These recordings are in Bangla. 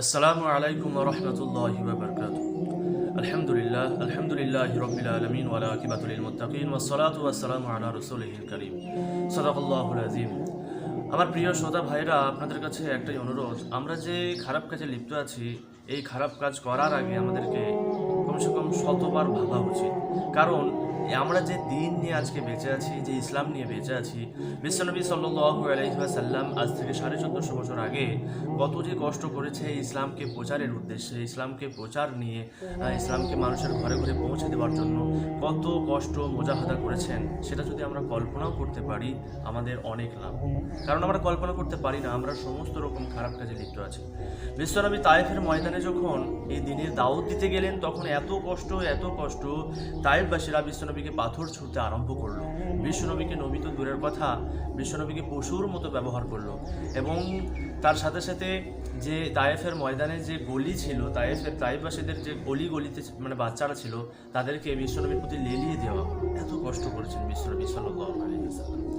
আসসালামু আলাইকুম রহমতুল্লাহ বাবরকাত আলহামদুলিল্লাহ আলহামদুলিল্লাহ রবিল আলমিন ওয়ালা আকিবাতুল মুতাকিন ওয়াসসালাতু ওয়াসসালামু আলা রাসূলিহিল কারীম। সাদাকাল্লাহুল আমার প্রিয় শ্রোতা ভাইরা, আপনাদের কাছে একটাই অনুরোধ, আমরা যে খারাপ কাজে লিপ্ত আছি, এই খারাপ কাজ করার আগে আমাদেরকে কমসে কম শতবার ভাবা উচিত। কারণ আমরা যে দিন নিয়ে আজকে বেঁচে আছি, যে ইসলাম নিয়ে বেঁচে আছি বিশ্বনবী সাল্লু আলহিহাসাল্লাম আজ থেকে সাড়ে চোদ্দোশো বছর আগে কত যে কষ্ট করেছে ইসলামকে প্রচারের উদ্দেশ্যে, ইসলামকে প্রচার নিয়ে ইসলামকে মানুষের ঘরে ঘরে পৌঁছে দেওয়ার জন্য কত কষ্ট মোজাহাদা করেছেন, সেটা যদি আমরা কল্পনাও করতে পারি, আমাদের অনেক লাভ। কারণ আমরা কল্পনা করতে পারি না, আমরা সমস্ত রকম খারাপ কাজে লিপ্ত আছি। বিশ্বনবী তায়েফের ময়দানে যখন এই দিনের দাওয়াত দিতে গেলেন, তখন এত কষ্ট এত কষ্ট তায়েফবাসীরা বিশ্বনবীকে পাথর ছুঁড়তে আরম্ভ করল। বিশ্বনবীকে নবী তো দূরের কথা, বিশ্বনবীকে পশুর মতো ব্যবহার করল এবং তার সাথে সাথে যে তায়েফের ময়দানে যে গলি ছিল তায়েফের তায়েববাসীদের যে গলি গলিতে মানে বাচ্চারা ছিল, তাদেরকে বিশ্বনবীর প্রতি লেলিয়ে দেওয়া। এত কষ্ট করেছেন বিশ্বনবী আলাইহি ওয়াসাল্লাম।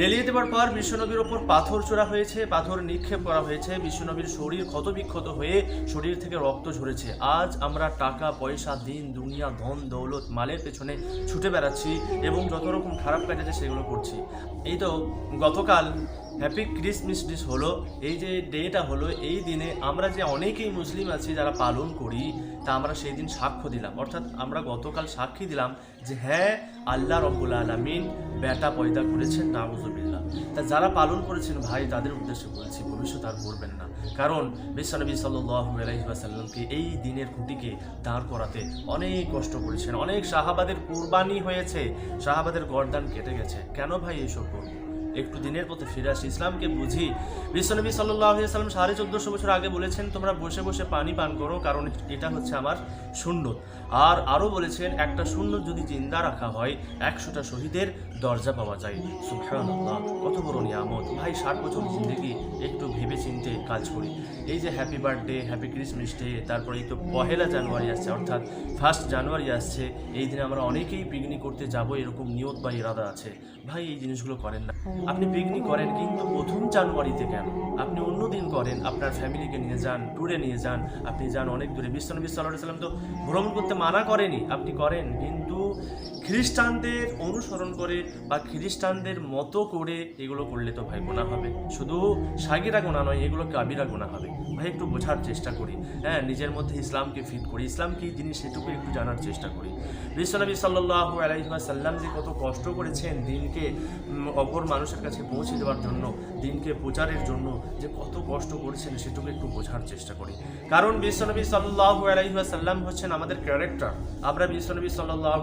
লেলিয়ে দেওয়ার পর বিশ্বনবীর ওপর পাথর চোরা হয়েছে, পাথর নিক্ষেপ করা হয়েছে। বিশ্বনবীর শরীর ক্ষতবিক্ষত হয়ে শরীর থেকে রক্ত ঝরেছে। আজ আমরা টাকা, পয়সা, দিন, দুনিয়া, ধন, দৌলত, মালের পেছনে ছুটে বেড়াচ্ছি এবং যত রকম খারাপ কাজ আছে সেগুলো করছি। এই তো গতকাল হ্যাপি ক্রিসমাস ডিস হলো, এই যে ডেটা হলো, এই দিনে আমরা যে অনেকেই মুসলিম আছি যারা পালন করি, তা আমরা সেই দিন সাক্ষ্য দিলাম। অর্থাৎ আমরা গতকাল সাক্ষী দিলাম যে হ্যাঁ আল্লাহ রব্বুল আলমিন বেটা পয়দা করেছেন, নাউজুবিল্লাহ। তা যারা পালন করেছেন ভাই, তাদের উদ্দেশ্যে বলছি, ভবিষ্যৎ আর করবেন না। কারণ বিশ্বনবী সাল্লাহ আলাইসাল্লামকে এই দিনের খুঁটিকে দাঁড় করাতে অনেক কষ্ট করেছেন। অনেক শাহাবাদের কুরবানি হয়েছে, শাহাবাদের গরদান কেটে গেছে। কেন ভাই এসব করব একটু দিনের পথে ফিরে আসি। ইসলামকে বুঝি। বিশ্বনবী সাল্লাম সাড়ে চোদ্দশো বছর আগে বলেছেন, তোমরা বসে বসে পানি পান করো, কারণ এটা হচ্ছে আমার শূন্য আর আরও বলেছেন, একটা শূন্য যদি জিন্দা রাখা হয়, একশোটা শহীদের দরজা পাওয়া যায়। সুবহানাল্লাহ, কত বড় নিয়ামত। ভাই, ষাট বছর জিন্দগি, একটু ভেবে চিনতে কাজ করি। এই যে happy birthday happy Christmas day তারপরে এই তো পহেলা জানুয়ারি আসছে, অর্থাৎ ফার্স্ট জানুয়ারি আসছে। এই দিনে আমরা অনেকেই পিকনিক করতে যাব, এরকম নিয়ত বা ইরাদা আছে। ভাই, এই জিনিসগুলো করেন না। আপনি পিকনিক করেন কিন্তু প্রথম জানুয়ারিতে কেন? আপনি অন্য দিন করেন, আপনার ফ্যামিলিকে নিয়ে যান ট্যুরে নিয়ে যান, আপনি যান অনেক দূরে। বিশ্বনবী সাল্লাহ সাল্লাম তো ভ্রমণ করতে মানা করেনি। আপনি করেন, কিন্তু খ্রিস্টানদের অনুসরণ করে বা খ্রিস্টানদের মতো করে এগুলো করলে তো ভাই গোনা হবে। শুধু সাগিরা গোনা নয়, এগুলো কাবিরা গোনা হবে। ভাই একটু বোঝার চেষ্টা করি। হ্যাঁ নিজের মধ্যে ইসলামকে ফিট করি। ইসলাম কী জিনিস সেটুকু একটু জানার চেষ্টা করি। বিশ্বনবী সাল্লাহ আলাইসাল্লাম যে কত কষ্ট করেছেন দিনকে অপর মানুষের কাছে পৌঁছে দেওয়ার জন্য, দিনকে প্রচারের জন্য যে কত কষ্ট করেছেন সেটুকু একটু বোঝার চেষ্টা করি। কারণ বিশ্বনবী সাল্লাহ আলাইসাল্লাম হচ্ছেন আমাদের ক্যারেক্টার আমরা বিশ্বনবী সাল্লাহ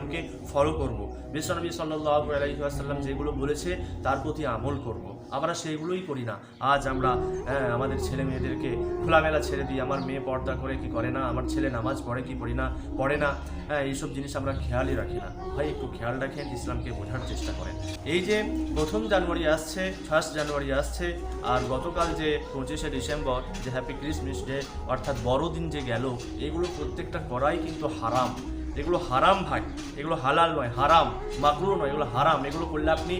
আলাইসাল্লামকে ফলো করব। বিশ্বনবী সাল্লাহ আলাইসাল্লাম যেগুলো বলেছে তার প্রতি আমল করব। আমরা সেইগুলোই করি না। আজ আমরা হ্যাঁ, আমাদের ছেলে মেয়েদেরকে খোলামেলা ছেড়ে দিই আমার মেয়ে পর্দা করে কি করে না আমার ছেলে নামাজ পড়ে কি পড়ি না পড়ে না হ্যাঁ এইসব জিনিস আমরা খেয়ালই রাখি না। ভাই একটু খেয়াল রাখেন ইসলামকে বোঝার চেষ্টা করেন। এই যে প্রথম জানুয়ারি আসছে ফার্স্ট জানুয়ারি আসছে আর গতকাল যে পঁচিশে ডিসেম্বর যে হ্যাপি ক্রিসমাস ডে অর্থাৎ বড়দিন যে গেল এগুলো প্রত্যেকটা করাই কিন্তু হারাম। এগুলো হারাম ভাই, এগুলো হালাল নয়, হারাম মাকরু নয়, এগুলো হারাম। এগুলো করলে আপনি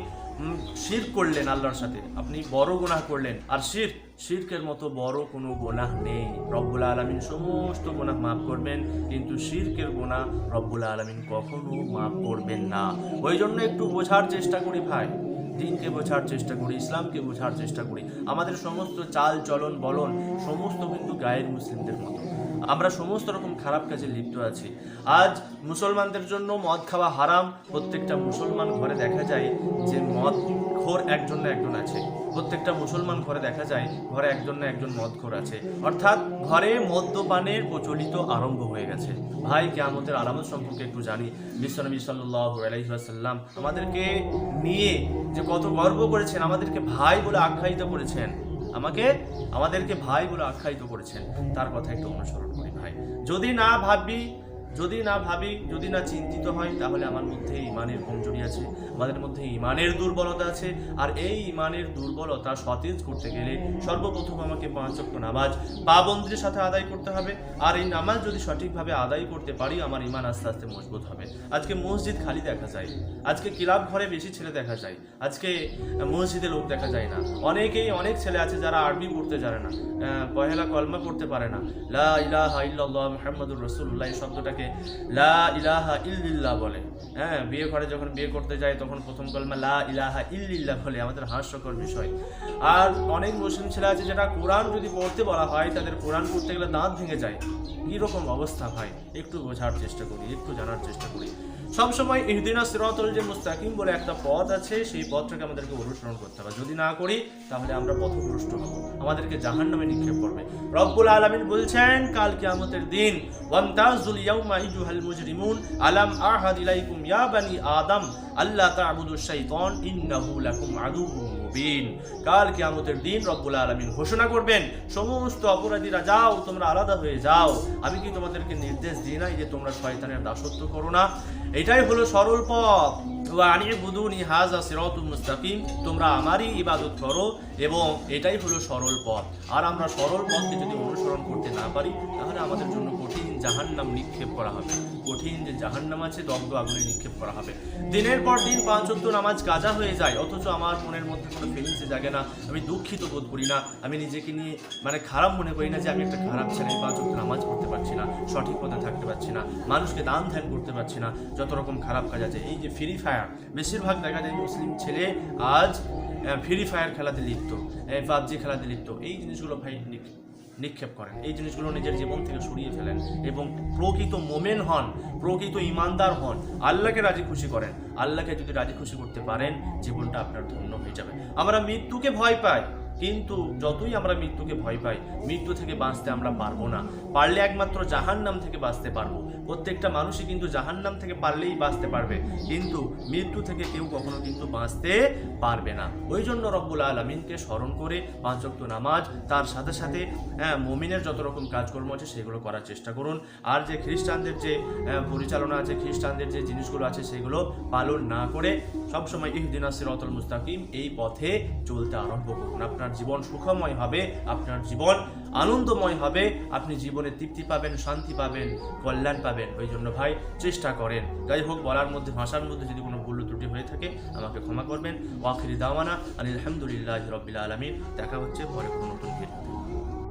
শির করলেন আল্লাহর সাথে। আপনি বড় গুনাহ করলেন। আর শির, শিরকের মতো বড় কোনো গোনাহ নেই। রব্বুল আলমিন সমস্ত গোনাহ মাফ করবেন, কিন্তু শিরকের গোনা রব্বুল আলমিন কখনো মাফ করবেন না। ওই জন্য একটু বোঝার চেষ্টা করি ভাই। দিনকে বোঝার চেষ্টা করি, ইসলামকে বোঝার চেষ্টা করি। আমাদের সমস্ত চাল চলন বলন সমস্ত কিন্তু গায়ের মুসলিমদের মতো। আমরা সমস্ত রকম খারাপ কাজে লিপ্ত আছি। আজ মুসলমানদের জন্য মদ খাওয়া হারাম। প্রত্যেকটা মুসলমান ঘরে দেখা যায় যে মদ খোর একজন না একজন আছে। প্রত্যেকটা মুসলমান ঘরে দেখা যায় ঘরে একজন না একজন মদখোর আছে। অর্থাৎ ঘরে মদ্যপানের প্রচলিত আরম্ভ হয়ে গেছে। ভাই, কেয়ামতের আলামত সম্পর্কে একটু জানি। বিশ্বনবী সাল্লাহ আমাদেরকে নিয়ে যে কত গর্ব করেছেন, আমাদেরকে ভাই বলে আখ্যায়িত করেছেন। আমাকে, আমাদেরকে ভাই বলে আখ্যায়িত করেছেন। তার কথা একটু অনুসরণ যদি না ভাববি যদি না ভাবি, যদি না চিন্তিত হয়, তাহলে আমার মধ্যে ইমানের কমজোরি আছে, আমাদের মধ্যে ইমানের দুর্বলতা আছে। আর এই ইমানের দুর্বলতা সতেজ করতে গেলে সর্বপ্রথম আমাকে পাঁচ ওয়াক্ত নামাজ পাবন্দির সাথে আদায় করতে হবে। আর এই নামাজ যদি সঠিকভাবে আদায় করতে পারি, আমার ইমান আস্তে আস্তে মজবুত হবে। আজকে মসজিদ খালি দেখা যায়, আজকে ক্লাব ঘরে বেশি ছেলে দেখা যায়, আজকে মসজিদে লোক দেখা যায় না। অনেকেই, অনেক ছেলে আছে যারা আরবি পড়তে জানে না পহেলা কলমা পড়তে পারে না। লা ইলাহা ইল্লাল্লাহ মুহাম্মাদুর রাসূলুল্লাহ এই শব্দটাকে লা ইলাহা ইল্লিল্লাহ বলে। হ্যাঁ বিয়ে ঘরে যখন বিয়ে করতে যায়, তখন প্রথম কলমা লা ইলাহা ইল্লিল্লাহ বলে, আমাদের হাস্যকর বিষয়। আর অনেক মুসলিম ছেলে আছে যেটা কোরআন যদি পড়তে বলা হয়, তাদের কোরআন পড়তে গেলে দাঁত ভেঙে যায়। কীরকম অবস্থা হয় একটু বোঝার চেষ্টা করি, একটু জানার চেষ্টা করি। সবসময় ইহদিনা সিরাতুল যে মুস্তাকিম বলে একটা পথ আছে, সেই পথটাকে আমাদেরকে অনুসরণ করতে হবে। যদি না করি, তাহলে আমরা পথভ্রষ্ট হব। আমাদেরকে জাহান্নামে নিক্ষেপ করবে। রব্বুল আলামিন বলছেন, কাল কিয়ামতের দিন ওয়ামতাজুল ইয়াউমা আইয়ুহাল মুজরিমুন, আলাম আহাদ ইলাইকুম ইয়া বানি আদম আল্লাহ তা'বুদু শাইতান, ইন্নাহু লাকুম আদুউম মুবিন। কাল কিয়ামতের দিন রব্বুল আলামিন ঘোষণা করবেন, সমস্ত অপরাধীরা যাও, তোমরা আলাদা হয়ে যাও। আমি কি তোমাদেরকে নির্দেশ দিই নাই যে তোমরা শয়তানের দাসত্ব করো না? এটাই হলো সরল পথ। ওয়ানি বুদুনি হাজা সিরাতুল মুস্তাকিম, তোমরা আমারই ইবাদত করো এবং এটাই হলো সরল পথ। আর আমরা সরল পথকে যদি অনুসরণ করতে না পারি, তাহলে আমাদের জন্য কঠিন জাহান্নাম নিক্ষেপ করা হবে। কঠিন যে জাহান্নাম আছে, দগ্ধ আগুনে নিক্ষেপ করা হবে। দিনের পর দিন পাঁচ অক্ট নামাজ কাজা হয়ে যায়, অথচ আমার মনের মধ্যে কোনো ফিলিংসে জাগে না। আমি দুঃখিত বোধ করি না। আমি নিজেকে নিয়ে মানে খারাপ মনে করি না যে আমি একটা খারাপ ছেলে পাঁচ অক্ট নামাজ পড়তে পারছি না, সঠিক পথে থাকতে পারছি না, মানুষকে দান ধ্যান করতে পারছি না, যত রকম খারাপ কাজ আছে। এই যে ফ্রি ফায়ার বেশিরভাগ দেখা যায় মুসলিম ছেলে আজ ফ্রি ফায়ার খেলাতে লিপ্ত পাবজি খেলাতে লিপ্ত। এই জিনিসগুলো ভাই নিক্ষেপ করেন। এই জিনিসগুলো নিজের জীবন থেকে সরিয়ে ফেলেন এবং প্রকৃত মোমেন হন, প্রকৃত ইমানদার হন, আল্লাহকে রাজি খুশি করেন। আল্লাহকে যদি রাজি খুশি করতে পারেন, জীবনটা আপনার ধন্য হয়ে যাবে। আমরা মৃত্যুকে ভয় পাই। কিন্তু যতই আমরা মৃত্যুকে ভয় পাই মৃত্যু থেকে বাঁচতে আমরা পারব না। পারলে একমাত্র জাহান্নাম থেকে বাঁচতে পারব। প্রত্যেকটা মানুষই কিন্তু জাহান্নাম থেকে পারলেই বাঁচতে পারবে। কিন্তু মৃত্যু থেকে কেউ কখনো কিন্তু বাঁচতে পারবে না। ওই জন্য রব্বুল আলমিনকে স্মরণ করে পাঁচ ওয়াক্ত নামাজ তার সাথে সাথে হ্যাঁ, মমিনের যত রকম কাজকর্ম আছে সেগুলো করার চেষ্টা করুন। আর যে খ্রিস্টানদের যে হ্যাঁ, পরিচালনা আছে খ্রিস্টানদের যে জিনিসগুলো আছে সেগুলো পালন না করে সবসময় ইহদিনা সিরাতুল মুস্তাকিম এই পথে চলতে আরম্ভ করুন। আপনার জীবন সুখময় হবে, আপনার জীবন আনন্দময় হবে, আপনি জীবনে তৃপ্তি পাবেন, শান্তি পাবেন, কল্যাণ পাবেন। ওই জন্য ভাই, চেষ্টা করেন। যাই হোক, বলার মধ্যে, ভাষার মধ্যে যদি কোনো ভুল ত্রুটি হয়ে থাকে, আমাকে ক্ষমা করবেন। ওয়াখিরি দাওয়ানা আলহামদুলিল্লাহ রবিল আলমী দেখা হচ্ছে পরে কোনো নতুন